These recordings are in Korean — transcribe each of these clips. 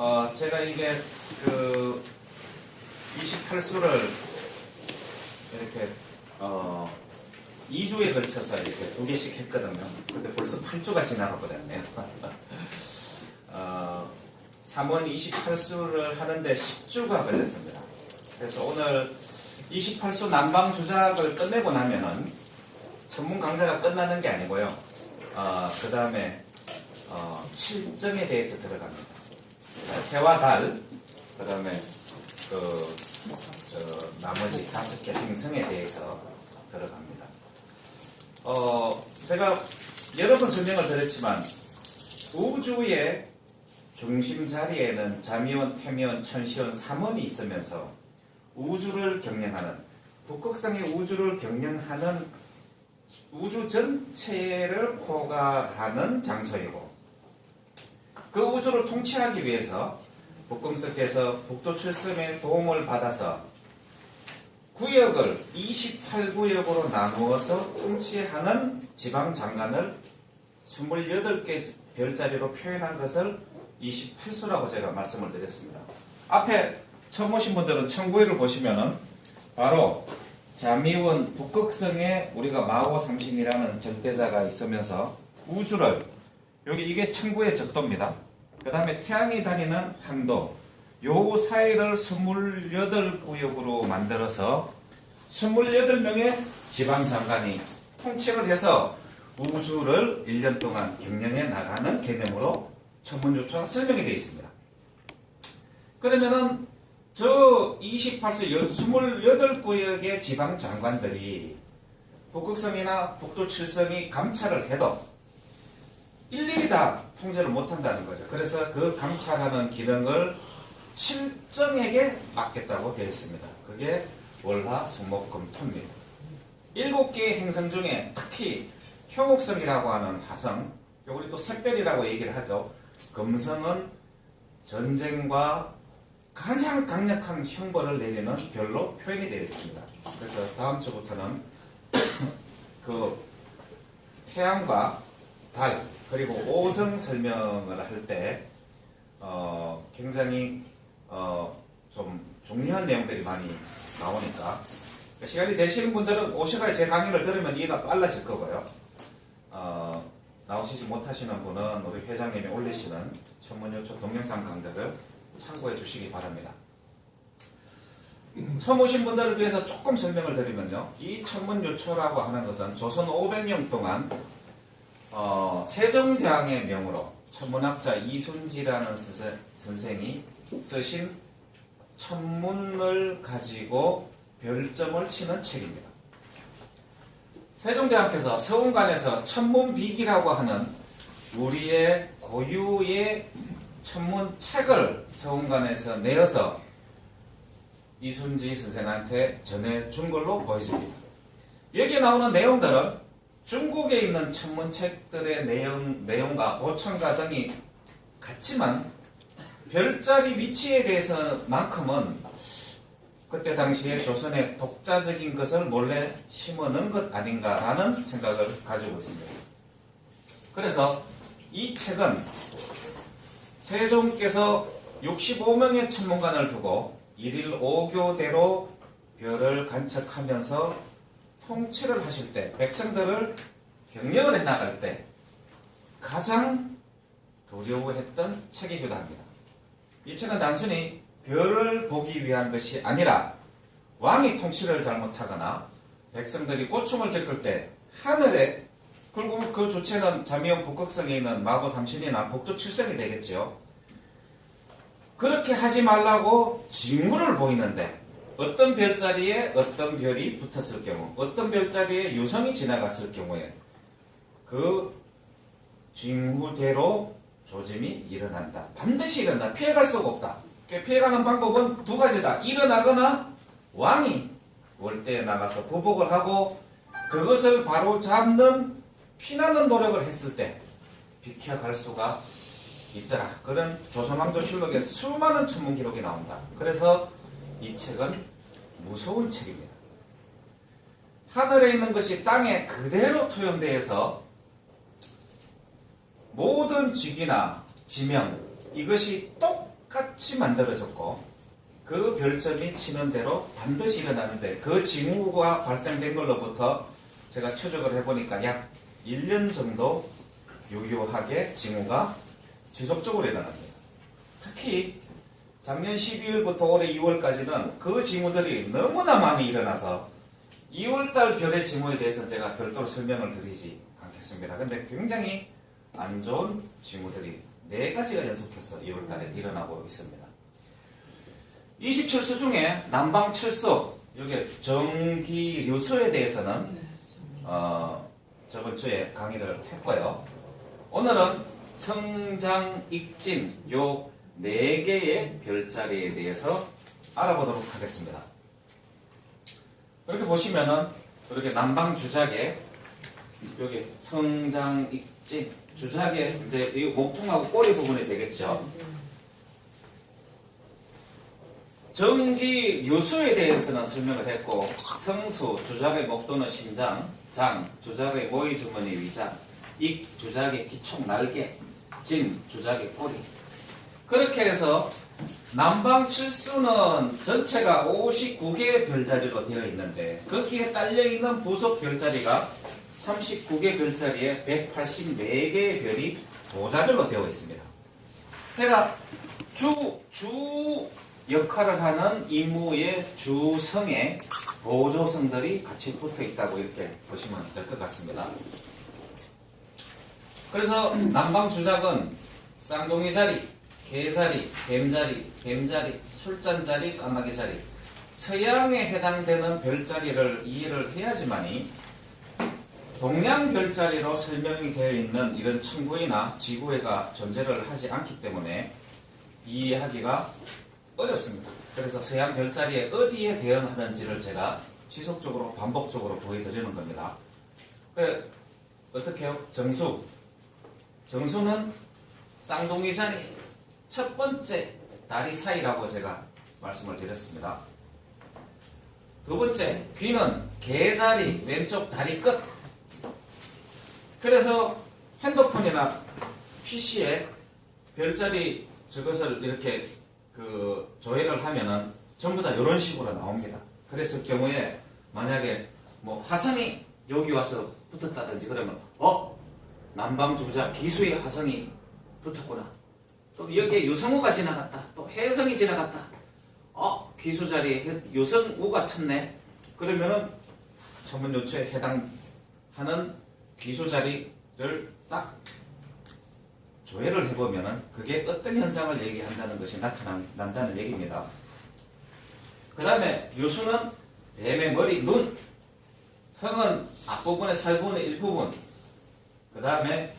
어, 제가 이게 그 28수를 이렇게 어, 2주에 걸쳐서 이렇게 두 개씩 했거든요. 근데 벌써 8주가 지나가 버렸네요. 어, 3원 28수를 하는데 10주가 걸렸습니다. 그래서 오늘 28수 난방 조작을 끝내고 나면은 전문 강좌가 끝나는 게 아니고요. 어, 그 다음에 어, 7점에 대해서 들어갑니다. 해와 달, 그 다음에 그, 저, 나머지 다섯 개 행성에 대해서 들어갑니다. 어, 제가 여러 번 설명을 드렸지만, 우주의 중심 자리에는 자미원, 태미원, 천시원, 삼원이 있으면서 우주를 경영하는, 북극성의 우주를 경영하는 우주 전체를 포괄하는 장소이고, 그 우주를 통치하기 위해서 북극성에서 북도 출섬의 도움을 받아서 구역을 28구역으로 나누어서 통치하는 지방 장관을 28개 별자리로 표현한 것을 28수라고 제가 말씀을 드렸습니다. 앞에 처음 오신 분들은 청구회를 보시면은 바로 자미원 북극성에 우리가 마오 삼신이라는 적대자가 있으면서 우주를 여기 이게 청구의 적도입니다. 그 다음에 태양이 다니는 한도 요 사이를 28구역으로 만들어서 28명의 지방장관이 통치를 해서 우주를 1년 동안 경영해 나가는 개념으로 천문조차가 설명이 되어 있습니다. 그러면은 저 28세 28구역의 지방장관들이 북극성이나 북도 칠성이 감찰을 해도 일일이 다 통제를 못한다는 거죠. 그래서 그 감찰하는 기능을 7정에게 맡겼다고 되어 있습니다. 그게 월화, 수목, 금, 토입니다. 일곱 개의 행성 중에 특히 효목성이라고 하는 화성, 우리 또 샛별이라고 얘기를 하죠. 금성은 전쟁과 가장 강력한 형벌을 내리는 별로 표현이 되어 있습니다. 그래서 다음 주부터는 그 태양과 달 그리고 오성 설명을 할때 어, 굉장히 어, 좀 중요한 내용들이 많이 나오니까 시간이 되시는 분들은 오셔가 제 강의를 들으면 이해가 빨라질 거고요. 어, 나오시지 못하시는 분은 우리 회장님이 올리시는 천문 요초 동영상 강좌를 참고해 주시기 바랍니다. 처음 오신 분들을 위해서 조금 설명을 드리면요. 이 천문 요초라고 하는 것은 조선 500년 동안 어, 세종대왕의 명으로 천문학자 이순지라는 스세- 선생이 쓰신 천문을 가지고 별점을 치는 책입니다. 세종대왕께서 서운관에서 천문비기라고 하는 우리의 고유의 천문책을 서운관에서 내어서 이순지 선생한테 전해준 걸로 보여집니다. 여기에 나오는 내용들은 중국에 있는 천문 책들의 내용, 내용과 보천가 등이 같지만 별자리 위치에 대해서만큼은 그때 당시에 조선의 독자적인 것을 몰래 심어놓은 것 아닌가라는 생각을 가지고 있습니다. 그래서 이 책은 세종께서 65명의 천문관을 두고 일일 5교대로 별을 관측하면서 통치를 하실 때 백성들을 경영을 해나갈 때 가장 두려워했던 책이기도 합니다. 이 책은 단순히 별을 보기 위한 것이 아니라 왕이 통치를 잘못하거나 백성들이 고충을 겪을 때 하늘에 그리고 그 주체는 자미원 북극성에 있는 마고 삼신이나 북두 칠성이 되겠죠. 그렇게 하지 말라고 징후를 보이는데 어떤 별자리에 어떤 별이 붙었을 경우 어떤 별자리에 유성이 지나갔을 경우에 그 징후대로 조짐이 일어난다. 반드시 일어난다. 피해갈 수가 없다. 그 피해가는 방법은 두 가지다. 일어나거나 왕이 월대에 나가서 보복을 하고 그것을 바로 잡는 피나는 노력을 했을 때 비켜갈 수가 있더라. 그런 조선왕조 실록에 수많은 천문 기록이 나온다. 그래서 이 책은 무서운 책입니다. 하늘에 있는 것이 땅에 그대로 투영되어서 모든 직위나 지명 이것이 똑 똑같이 만들어졌고 그 별점이 치는 대로 반드시 일어나는데 그 징후가 발생된 걸로부터 제가 추적을 해보니까 약 1년 정도 유효하게 징후가 지속적으로 일어납니다. 특히 작년 12월부터 올해 2월까지는 그 징후들이 너무나 많이 일어나서 2월달 별의 징후에 대해서는 제가 별도로 설명을 드리지 않겠습니다. 근데 굉장히 안 좋은 징후들이 네 가지가 연속해서 2월달에 일어나고 있습니다. 27수 중에 남방 7수, 여기 정기류수에 대해서는 어, 저번 주에 강의를 했고요. 오늘은 성장, 익진 요 네 개의 별자리에 대해서 알아보도록 하겠습니다. 이렇게 보시면은 이렇게 남방 주작에 여기 성장, 익진 주작에 이제 이 목통하고 꼬리 부분이 되겠죠. 전기 요수에 대해서는 설명을 했고 성수, 주작의 목도는 심장, 장, 주작의 모의 주머니 위장, 익, 주작의 기총 날개, 진, 주작의 꼬리 그렇게 해서 남방 칠수는 전체가 59개의 별자리로 되어 있는데 거기에 딸려 있는 부속 별자리가 39개 별자리에 184개의 별이 도자별로 되어 있습니다. 해가 주, 주 역할을 하는 이무의 주성에 보조성들이 같이 붙어 있다고 이렇게 보시면 될 것 같습니다. 그래서 남방 주작은 쌍둥이 자리, 개자리, 뱀자리, 뱀자리, 술잔자리, 까마귀 자리 서양에 해당되는 별자리를 이해를 해야지만이 동양 별자리로 설명이 되어 있는 이런 천구이나 지구회가 존재를 하지 않기 때문에 이해하기가 어렵습니다. 그래서 서양 별자리에 어디에 대응하는지를 제가 지속적으로 반복적으로 보여드리는 겁니다. 그래, 어떻게 해요? 정수. 정수는 쌍둥이 자리 첫 번째 다리 사이라고 제가 말씀을 드렸습니다. 두 번째 귀는 개자리 왼쪽 다리 끝. 그래서 핸드폰이나 PC에 별자리 저것을 이렇게 그 조회를 하면은 전부 다 이런 식으로 나옵니다. 그랬을 경우에 만약에 뭐 화성이 여기 와서 붙었다든지 그러면 어 남방 주자 기수의 화성이 붙었구나. 또 여기에 유성우가 지나갔다. 또 혜성이 지나갔다. 어 기수 자리에 해- 유성우가 쳤네. 그러면은 천문 요초에 해당하는 기수 자리를 딱 조회를 해보면은 그게 어떤 현상을 얘기한다는 것이 나타난다는 얘기입니다. 그 다음에 유수는 뱀의 머리, 눈, 성은 앞부분의 살부분의 일부분, 그 다음에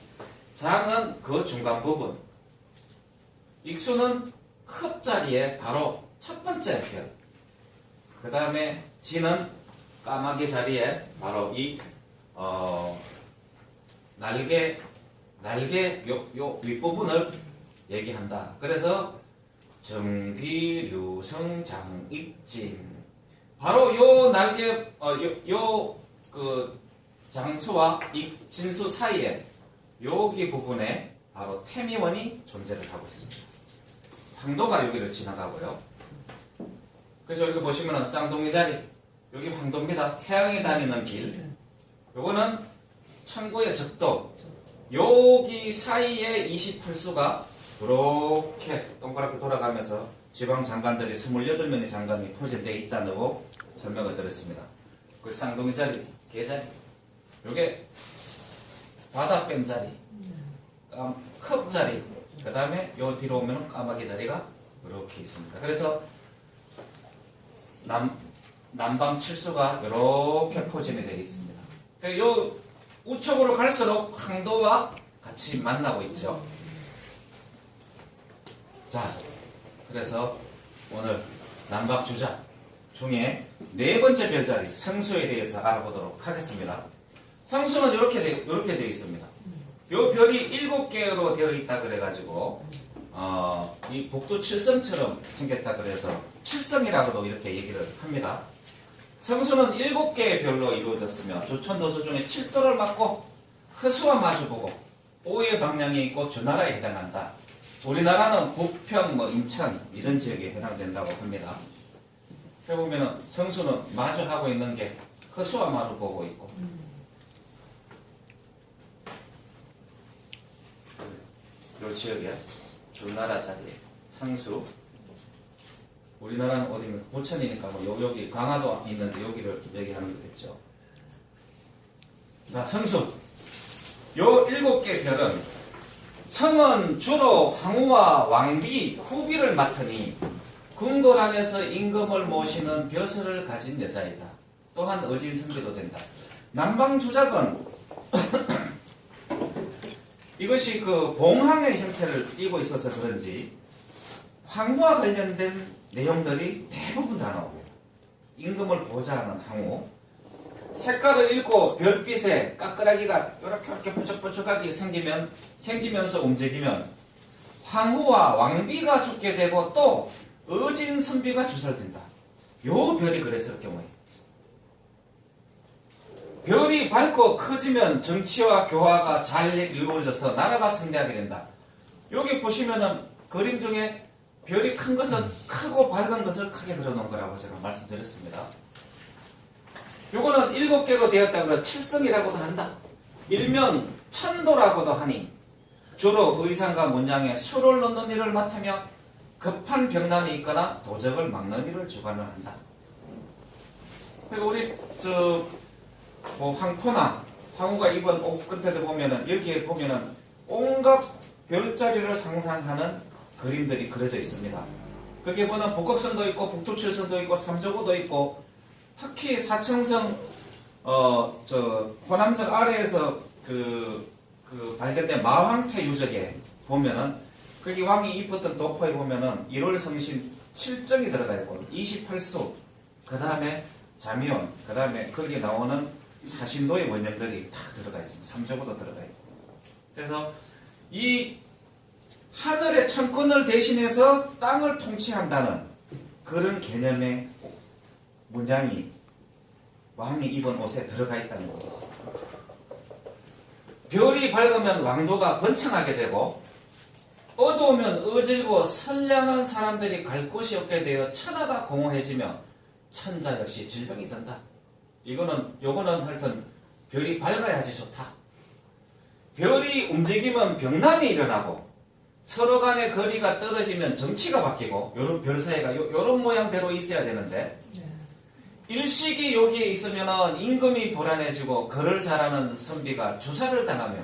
장은 그 중간 부분, 익수는 컵 자리에 바로 첫 번째 별, 그 다음에 지는 까마귀 자리에 바로 이 어, 날개 날개 요, 요 윗부분을 얘기한다. 그래서 정기류성 장익진 바로 요 날개 어 요그 장수와 이 진수 사이에 여기 부분에 바로 태미원이 존재를 하고 있습니다. 황도가 여기를 지나가고요. 그래서 여기 보시면은 쌍둥이 자리 여기 황도입니다. 태양이 다니는 길. 요거는 천구의 적도 여기 사이에 28수가 이렇게 동그랗게 돌아가면서 지방 장관들이 28명의 장관이 포진되어 있다고 설명을 드렸습니다. 그 쌍둥이 자리, 개자리, 요게 바다뱀 자리, 음, 컵 자리, 그 다음에 요 뒤로 오면 까마귀 자리가 이렇게 있습니다. 그래서 남, 남방 칠수가 이렇게 포진이 되어 있습니다. 그요 우측으로 갈수록 황도와 같이 만나고 있죠. 자, 그래서 오늘 남박 주자 중에 네 번째 별자리 성수에 대해서 알아보도록 하겠습니다. 성수는 이렇게 되어 있습니다. 요 별이 일곱 개로 되어 있다 그래가지고 어, 이 북두 칠성처럼 생겼다 그래서 칠성이라고도 이렇게 얘기를 합니다. 성수는 일곱 개의 별로 이루어졌으며 조천도수 중에 칠도를 맞고 허수와 마주보고 오의 방향이 있고 주나라에 해당한다. 우리나라는 부평, 뭐 인천 이런 지역에 해당된다고 합니다. 해보면은 성수는 마주하고 있는 게 허수와 마루 보고 있고 요 지역에 주나라 자리에 성수 우리나라는 어디면 부천이니까 뭐 요- 여기 강화도 있는데 여기를 얘기하는 거겠죠. 자 성수 요 일곱 개 별은 성은 주로 황후와 왕비, 후비를 맡으니 궁궐 안에서 임금을 모시는 벼슬을 가진 여자이다. 또한 어진선비도 된다. 남방 주작은 이것이 그 봉황의 형태를 띠고 있어서 그런지 황후와 관련된 내용들이 대부분 다 나옵니다. 임금을 보좌하는 황후, 색깔을 읽고 별빛에 까끌하기가 이렇게 이렇게 번쩍번쩍하게 생기면 생기면서 움직이면 황후와 왕비가 죽게 되고 또 어진 선비가 주설된다. 요 별이 그랬을 경우에 별이 밝고 커지면 정치와 교화가 잘 이루어져서 나라가 승리하게 된다. 여기 보시면은 그림 중에 별이 큰 것은 크고 밝은 것을 크게 그려놓은 거라고 제가 말씀드렸습니다. 요거는 일곱 개로 되었다 그러 칠성이라고도 한다. 일명 천도라고도 하니 주로 의상과 문양에 수를 넣는 일을 맡으며 급한 병난이 있거나 도적을 막는 일을 주관을 한다. 그리고 우리 저 뭐 황포나 황후가 입은 옷 끝에도 보면은 여기에 보면은 온갖 별자리를 상상하는 그림들이 그려져 있습니다. 거기에 보면 북극성도 있고 북두칠성도 있고 삼조고도 있고 특히 사청성 어 저 호남성 아래에서 그, 그 발견된 마황태 유적에 보면은 거기 왕이 입었던 도포에 보면은 1월 성신 7정이 들어가 있고 28수 그 다음에 자미온 그 다음에 거기에 나오는 사신도의 원형들이 다 들어가 있습니다. 삼조고도 들어가 있고 그래서 이 하늘의 천권을 대신해서 땅을 통치한다는 그런 개념의 문양이 왕이 입은 옷에 들어가 있다는 겁니다. 별이 밝으면 왕도가 번창하게 되고 어두우면 어질고 선량한 사람들이 갈 곳이 없게 되어 천하가 공허해지며 천자 역시 질병이 든다. 이거는 요거는 하여튼 별이 밝아야지 좋다. 별이 움직이면 병난이 일어나고 서로 간의 거리가 떨어지면 정치가 바뀌고 요런 별 사이가 요, 요런 모양대로 있어야 되는데 일식이 여기에 있으면 임금이 불안해지고 글을 잘하는 선비가 주사를 당하며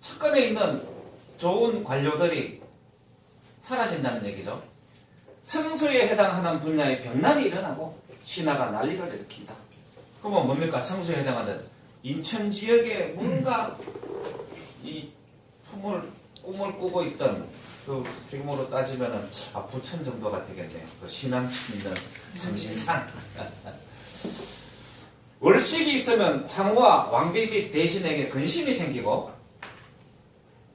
측근에 있는 좋은 관료들이 사라진다는 얘기죠. 성수에 해당하는 분야의 병난이 일어나고 신하가 난리를 일으킨다. 그러면 뭡니까? 성수에 해당하는 인천 지역에 뭔가 이 품을 꿈을 꾸고 있던 그 지금으로 따지면은 아 부천 정도가 되겠네요. 그 신안 있는 삼신산. 월식이 있으면 황후와 왕비 및 대신에게 근심이 생기고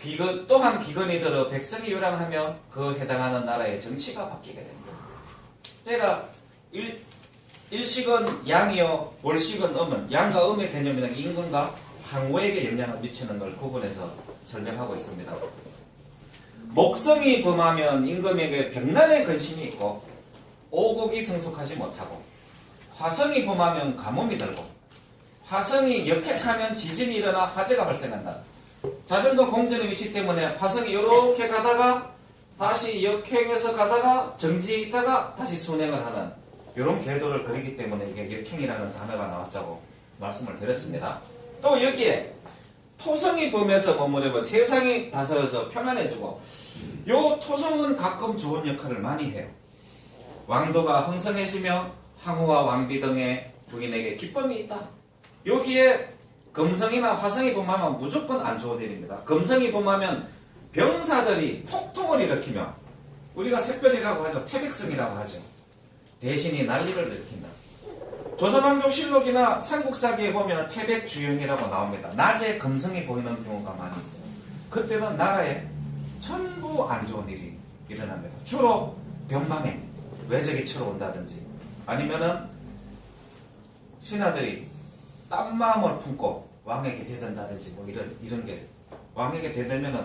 기근 또한 기근이 들어 백성이 요란하며 그 해당하는 나라의 정치가 바뀌게 됩니다. 제가 일, 일식은 양이요, 월식은 음은 양과 음의 개념이란 임금과 황후에게 영향을 미치는 걸 구분해서 설명하고 있습니다. 목성이 범하면 임금에게 병난의 근심이 있고 오곡이 성숙하지 못하고 화성이 범하면 가뭄이 들고 화성이 역행하면 지진이 일어나 화재가 발생한다. 자전거 공전의 위치 때문에 화성이 이렇게 가다가 다시 역행해서 가다가 정지에 있다가 다시 순행을 하는 이런 궤도를 그리기 때문에 이게 역행이라는 단어가 나왔다고 말씀을 드렸습니다. 또 여기에 토성이 범해서 머무르면 세상이 다스려져 편안해지고 요 토성은 가끔 좋은 역할을 많이 해요. 왕도가 흥성해지며 황후와 왕비 등의 부인에게 기쁨이 있다. 여기에 금성이나 화성이 범하면 무조건 안 좋은 일입니다. 금성이 범하면 병사들이 폭동을 일으키며 우리가 샛별이라고 하죠. 태백성이라고 하죠. 대신이 난리를 일으킨다. 조선왕조실록이나 삼국사기에 보면 태백주영이라고 나옵니다. 낮에 금성이 보이는 경우가 많이 있어요. 그때는 나라에 전부 안 좋은 일이 일어납니다. 주로 병망에 외적이 쳐러 온다든지 아니면은 신하들이 딴 마음을 품고 왕에게 대든다든지 뭐 이런 이런 게 왕에게 대들면은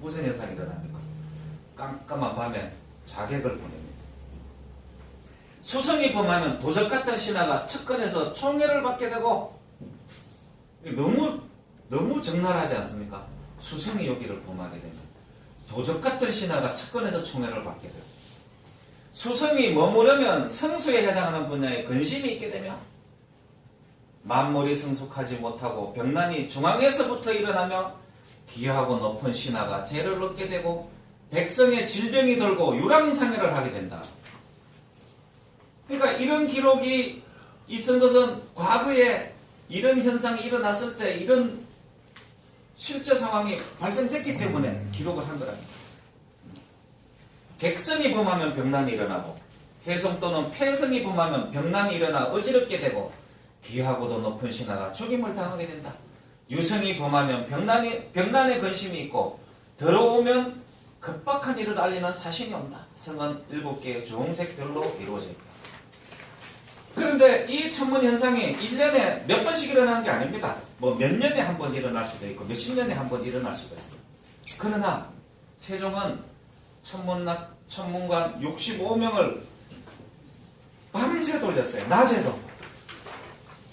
무슨 현상이 일어납니까? 깜깜한 밤에 자객을 보냅니다. 수성이 범하면 도적 같은 신하가 측근에서 총애를 받게 되고 너무 너무 적나라하지 않습니까? 수성이 여기를 범하게 되면 도적 같은 신하가 측근에서 총애를 받게 되고 수성이 머무르면 성수에 해당하는 분야에 근심이 있게 되며 만물이 성숙하지 못하고 병난이 중앙에서부터 일어나며 귀하고 높은 신하가 죄를 얻게 되고 백성의 질병이 돌고 유랑상해를 하게 된다. 그러니까 이런 기록이 있은 것은 과거에 이런 현상이 일어났을 때 이런 실제 상황이 발생됐기 때문에 기록을 한 거랍니다. 백성이 범하면 병난이 일어나고 혜성 또는 폐성이 범하면 병난이 일어나 어지럽게 되고 귀하고도 높은 신하가 죽임을 당하게 된다. 유성이 범하면 병난이, 병난의 근심이 있고 들어오면 급박한 일을 알리는 사신이 온다. 성은 일곱 개의 주홍색 별로 이루어져 있다. 그런데 이 천문 현상이 1년에 몇 번씩 일어나는 게 아닙니다. 뭐 몇 년에 한 번 일어날 수도 있고 몇 십 년에 한 번 일어날 수도 있어요. 그러나 세종은 천문학, 천문관 65명을 밤새 돌렸어요. 낮에도.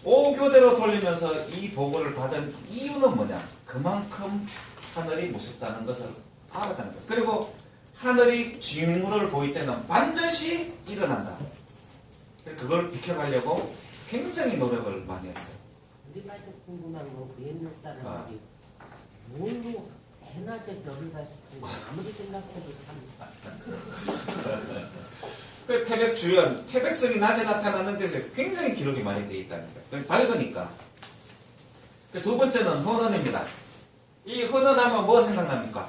오교대로 돌리면서 이 보고를 받은 이유는 뭐냐? 그만큼 하늘이 무섭다는 것을 알았다는 것. 그리고 하늘이 징후를 보일 때는 반드시 일어난다. 그걸 비켜가려고 굉장히 노력을 많이 했어요. 우리가 좀 궁금한 거, 그 옛날 아. 사람들이 뭘로 대낮에 별을 봤을지 아무리 생각해도 참 그 태백 주연, 태백성이 낮에 나타나는 데서 굉장히 기록이 많이 되어 있다는 거예요. 밝으니까. 그두 번째는 헌원입니다. 이 헌원하면 뭐 생각납니까?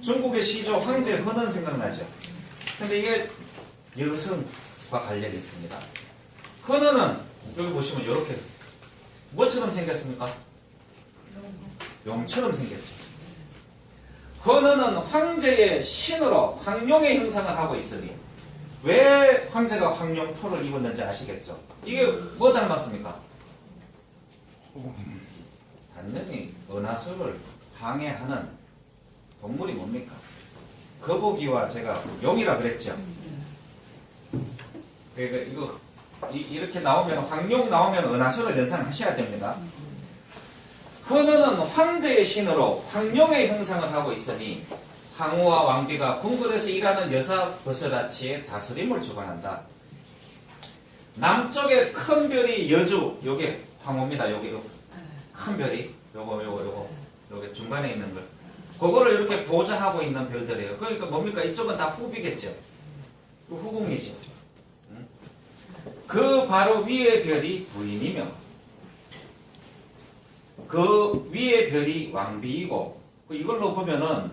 중국의 시조 황제 헌원 생각나죠. 근데 이게 여성 과 관련이 있습니다. 헌원은 여기 보시면 이렇게 뭐처럼 생겼습니까? 용처럼 생겼죠. 헌원은 황제의 신으로 황룡의 형상을 하고 있으니 왜 황제가 황룡표를 입었는지 아시겠죠? 이게 뭐 닮았습니까? 단연히 은하수를 항해하는 동물이 뭡니까? 거북이와 제가 용이라 그랬죠. 그러니까 이거 이, 렇게 나오면 황룡 나오면 은하수를 연상하셔야 됩니다. 헌어는 황제의 신으로 황룡의 형상을 하고 있으니 황후와 왕비가 궁궐에서 일하는 여사 버섯아치의 다스림을 주관한다. 남쪽에 큰 별이 여주, 요게 황후입니다. 요게 큰 별이 요거 요거 요거 요게 중간에 있는 걸 그거를 이렇게 보좌하고 있는 별들이에요. 그러니까 뭡니까? 이쪽은 다 후비겠죠. 그 후궁이죠. 응? 그 바로 위의 별이 부인이며 그 위의 별이 왕비이고 그 이걸로 보면은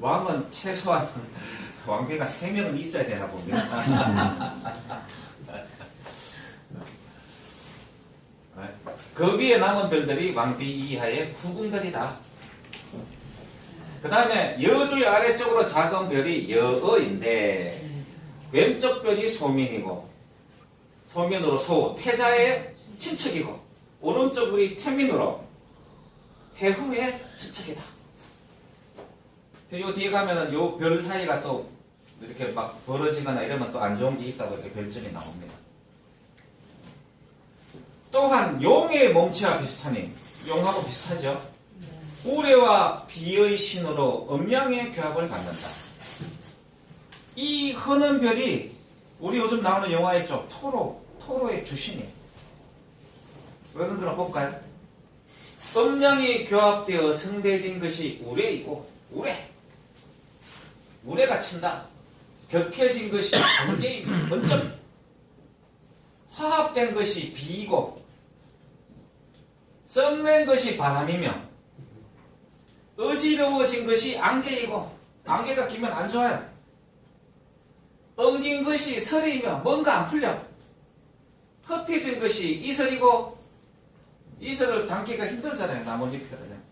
왕은 최소한 왕비가 세 명은 있어야 되나 봅니다. 네. 그 위에 남은 별들이 왕비 이하의 후궁들이다. 그 다음에 여주의 아래쪽으로 작은 별이 여어인데 왼쪽 별이 소민이고 소민으로 소, 태자의 친척이고 오른쪽 별이 태민으로 태후의 친척이다. 요 뒤에 가면은 요 별 사이가 또 이렇게 막 벌어지거나 이러면 또 안 좋은 게 있다고 이렇게 별점이 나옵니다. 또한 용의 몸체와 비슷하니 용하고 비슷하죠. 우레와 비의 신으로 음양의 교합을 갖는다. 이 흐는 별이 우리 요즘 나오는 영화 있죠. 토로, 토로의 주신이에요. 왜 그런가 볼까요? 음양이 교합되어 성대진 것이 우레이고 우레. 우레가 친다. 격해진 것이 번개이고 번점. 화합된 것이 비이고 썩낸 것이 바람이며 어지러워진 것이 안개이고 안개가 끼면 안 좋아요. 엉긴 것이 설이며 뭔가 안 풀려. 흩어진 것이 이설이고 이설을 담기가 힘들잖아요. 나뭇잎이 그냥.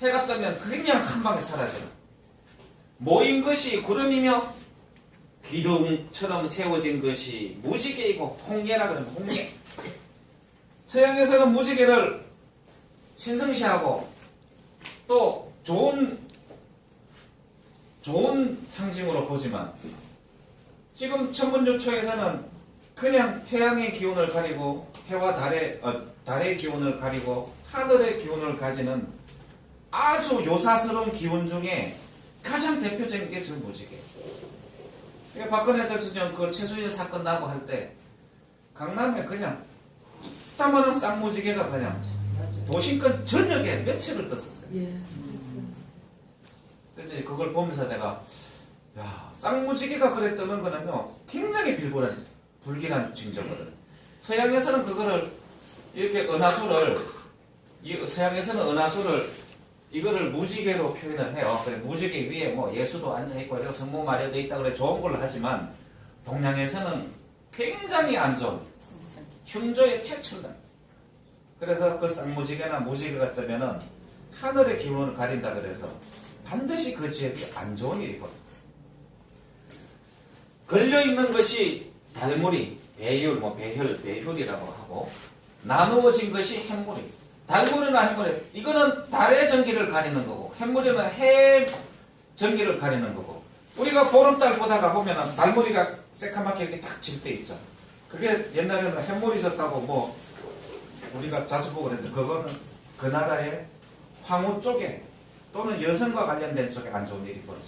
해가 뜨면 그냥 한 방에 사라져요. 모인 것이 구름이며 기둥처럼 세워진 것이 무지개이고 홍예라 그러면 홍예. 서양에서는 무지개를 신성시하고 또 좋은 좋은 상징으로 보지만 지금 천문조초에서는 그냥 태양의 기운을 가리고 해와 달의 어, 달의 기운을 가리고 하늘의 기운을 가지는 아주 요사스러운 기운 중에 가장 대표적인 게 전무지개. 그러니까 박근혜 대통령 그 최순실 사건 나고 할 때 강남에 그냥 이따만한 쌍무지개가 그냥. 도심권 전역에 며칠을 떴었어요. 예. 그래서 그걸 보면서 내가 야 쌍무지개가 그래 뜨는 거는요 굉장히 불길한 불길한 징조거든. 서양에서는 그거를 이렇게 은하수를 이 서양에서는 은하수를 이거를 무지개로 표현을 해요. 그래 무지개 위에 뭐 예수도 앉아 있고 그리고 성모 마리아도 있다 그래 좋은 걸로 하지만 동양에서는 굉장히 안 좋은 흉조의 최첨단. 그래서 그 쌍무지개나 무지개가 뜨면은 하늘의 기운을 가린다 그래서 반드시 그 지역이 안 좋은 일이거든. 걸려 있는 것이 달무리, 배율, 뭐 배혈, 배혈이라고 하고 나누어진 것이 햇물이. 달무리나 햇물이 이거는 달의 전기를 가리는 거고 햇물이는 해 전기를 가리는 거고 우리가 보름달 보다가 보면은 달무리가 새카맣게 이렇게 딱 질 때 있죠. 그게 옛날에는 햇물이 졌다고 뭐 우리가 자주 보고 그랬는데 그거는 그 나라의 황후 쪽에 또는 여성과 관련된 쪽에 안 좋은 일이 벌어져.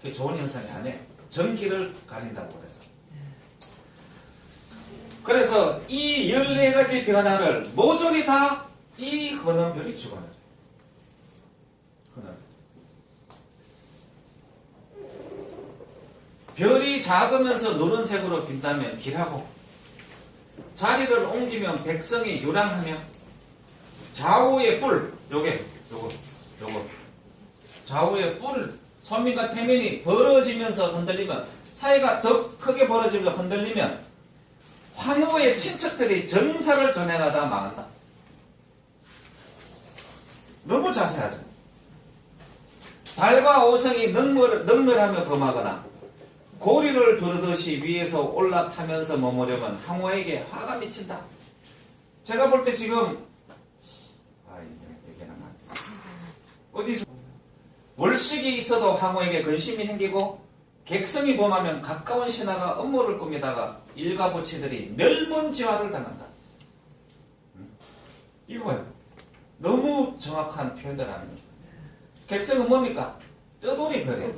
그게 좋은 현상이 아니에요. 전기를 가린다고 그래서. 그래서 이 14가지 변화를 모조리 다 이 헌원별이 주관을. 별이 작으면서 노란색으로 빈다면 길하고 자리를 옮기면 백성이 유랑하며 좌우의 뿔 요게 요거 요거 좌우의 뿔 선민과 태민이 벌어지면서 흔들리면 사이가 더 크게 벌어지면서 흔들리면 황후의 친척들이 정사를 전해가다 망한다. 너무 자세하죠. 달과 오성이 능멸, 능멸하며 범하거나 고리를 두르듯이 위에서 올라타면서 머무려면 황후에게 화가 미친다. 제가 볼 때 지금 아. 어디서 월식이 있어도 황후에게 근심이 생기고 객성이 범하면 가까운 신하가 업무를 꾸미다가 일가부치들이 멸문지화를 당한다. 음? 이거 봐요. 너무 정확한 표현들 아닙니까? 객성은 뭡니까? 떠돌이 별이에요.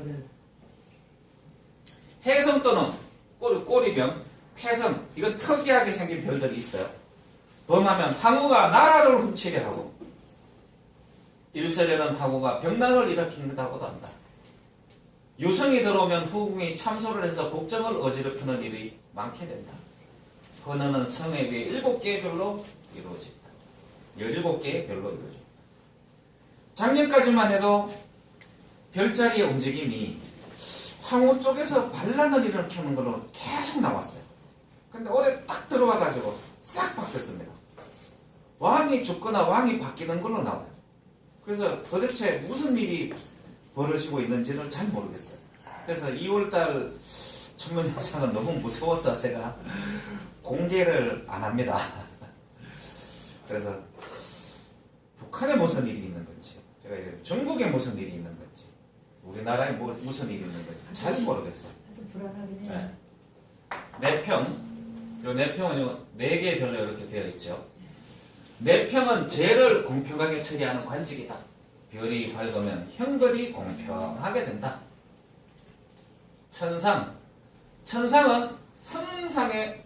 해성 또는 꼬리, 꼬리병, 폐성 이건 특이하게 생긴 별들이 있어요. 범하면 황후가 나라를 훔치게 하고 일설에는 황후가 병난을 일으킨다고도 한다. 유성이 들어오면 후궁이 참소를 해서 복정을 어지럽히는 일이 많게 된다. 헌어는 성에 비해 일곱 개의 별로 이루어진다. 열일곱 개의 별로 이루어져. 작년까지만 해도 별자리의 움직임이 황후 쪽에서 반란을 일으키는 걸로 계속 나왔어요. 근데 올해 딱 들어와가지고 싹 바뀌었습니다. 왕이 죽거나 왕이 바뀌는 걸로 나와요. 그래서 도대체 무슨 일이 벌어지고 있는지를 잘 모르겠어요. 그래서 2월달 천문 현상은 너무 무서워서 제가 공개를 안 합니다. 그래서 북한에 무슨 일이 있는 건지, 제가 중국에 무슨 일이 있는 건지, 우리나라에 뭐, 무슨 일이 있는 건지 잘 모르겠어요. 좀 불안하긴 해. 네. 내평, 요 내평은 요네 개의 별로 이렇게 되어 있죠. 내평은 죄를 공평하게 처리하는 관직이다. 별이 밝으면 형벌이 공평하게 된다. 천상, 천상은 성상의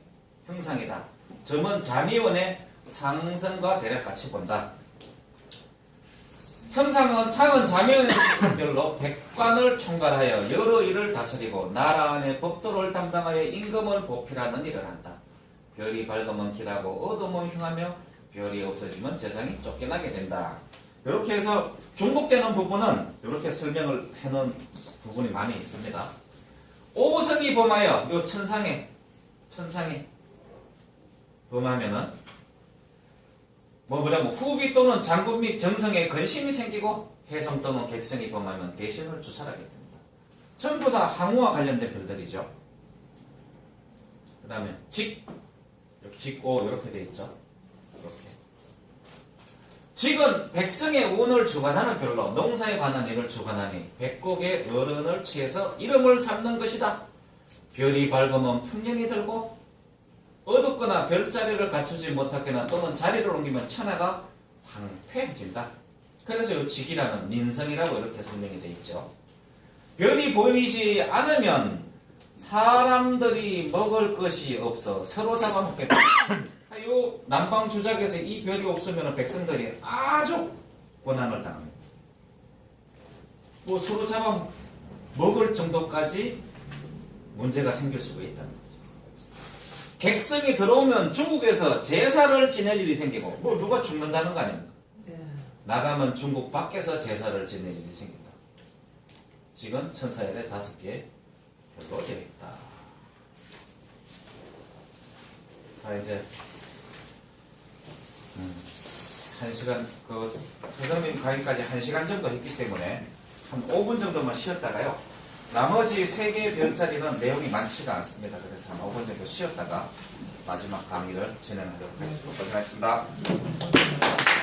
형상이다. 점은 자미원의 상승과 대략 같이 본다. 성상은 상은 자면의 별로 백관을 총괄하여 여러 일을 다스리고 나라 안의 법도를 담당하여 임금을 보필하는 일을 한다. 별이 밝으면 길하고 어두우면 흉하며 별이 없어지면 재상이 쫓겨나게 된다. 이렇게 해서 중복되는 부분은 이렇게 설명을 해놓은 부분이 많이 있습니다. 오성이 범하여 요 천상에 천상에 범하면은 뭐 뭐냐면 후비 또는 장군 및 정성에 근심이 생기고 해성 또는 객성이 범하면 대신을 주살하게 됩니다. 전부 다 항우와 관련된 별들이죠. 그 다음에 직, 직오 이렇게 돼 있죠. 지금 백성의 운을 주관하는 별로 농사에 관한 일을 주관하니 백곡의 어른을 취해서 이름을 삼는 것이다. 별이 밝으면 풍년이 들고 어둡거나 별자리를 갖추지 못하거나 또는 자리를 옮기면 천하가 황폐해진다. 그래서 이 직이라는 민성이라고 이렇게 설명이 되어 있죠. 별이 보이지 않으면 사람들이 먹을 것이 없어 서로 잡아먹겠다. 아, 요 남방 주작에서 이 별이 없으면 백성들이 아주 고난을 당합니다. 뭐 서로 잡아 먹을 정도까지 문제가 생길 수가 있다는 거죠. 객성이 들어오면 중국에서 제사를 지낼 일이 생기고 뭐 누가 죽는다는 거 아닙니까? 네. 나가면 중국 밖에서 제사를 지낼 일이 생긴다. 지금 천사일에 다섯 개 별로 되어 있다. 자 이제 음, 한 시간 그 서정님 강의까지 한 시간 정도 했기 때문에 한 5분 정도만 쉬었다가요. 나머지 세 개의 별자리는 내용이 많지가 않습니다. 그래서 한 5분 정도 쉬었다가 마지막 강의를 진행하도록 하겠습니다. 고생하셨습니다.